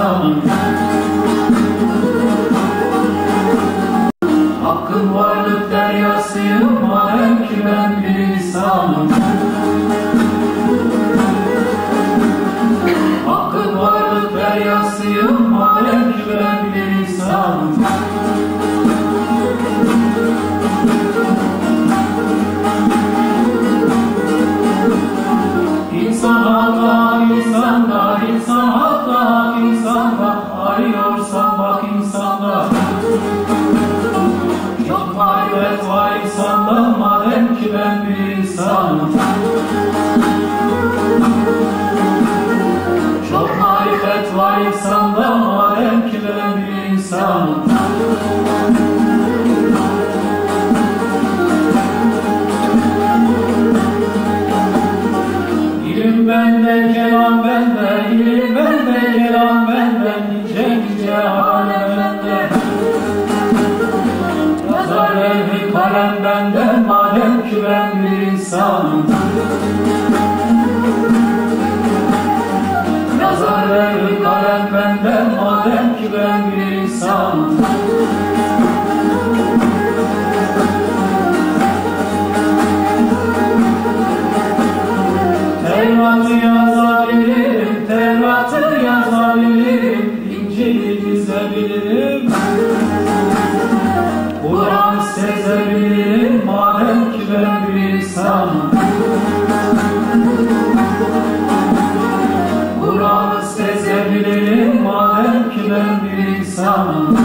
insanım Hakkın varlık deryasıyım madem ki ben bir insanım. Hakkın varlık deryasıyım madem ki ben bir insanım. İnsanda Madem ki ben bir insanım. Çok marifet var insanda Madem ki ben bir insanım. İlim bende, kelam bende, ilim bende, kelam bende, levh-i kalem bende, madem ki ben bir insanım. Yazar levh-i kalem bende, madem ki ben bir insanım. Tevrat'ı yazabilirim, Tevrat'ı yazabilirim, İncil'i dizebilirim. Kur'an'ı sezebilirim, insanım.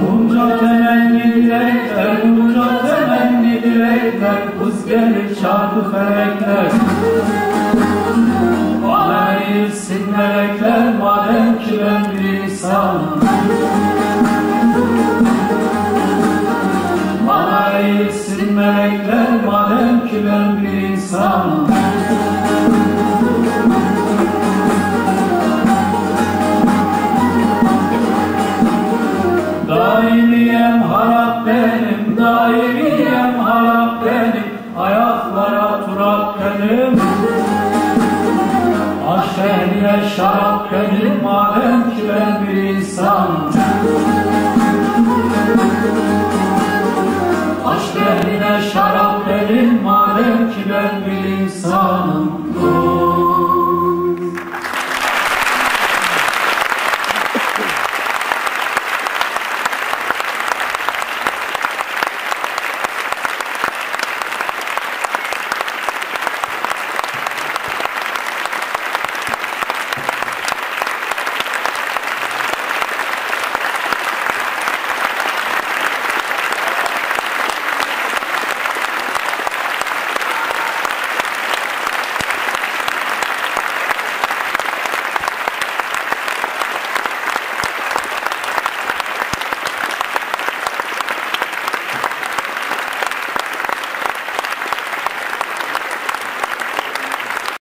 Bunca temenni dilekler, bunca temenni dilekler, Kız gelir çarpı felekler. Bana eğilsin melekler, madem madem ki ben bir insanım. Daimiyem harap benim, daimiyem harap benim. Ayaklara turap benim. Aşeriye şarap benim. Madem ki ben bir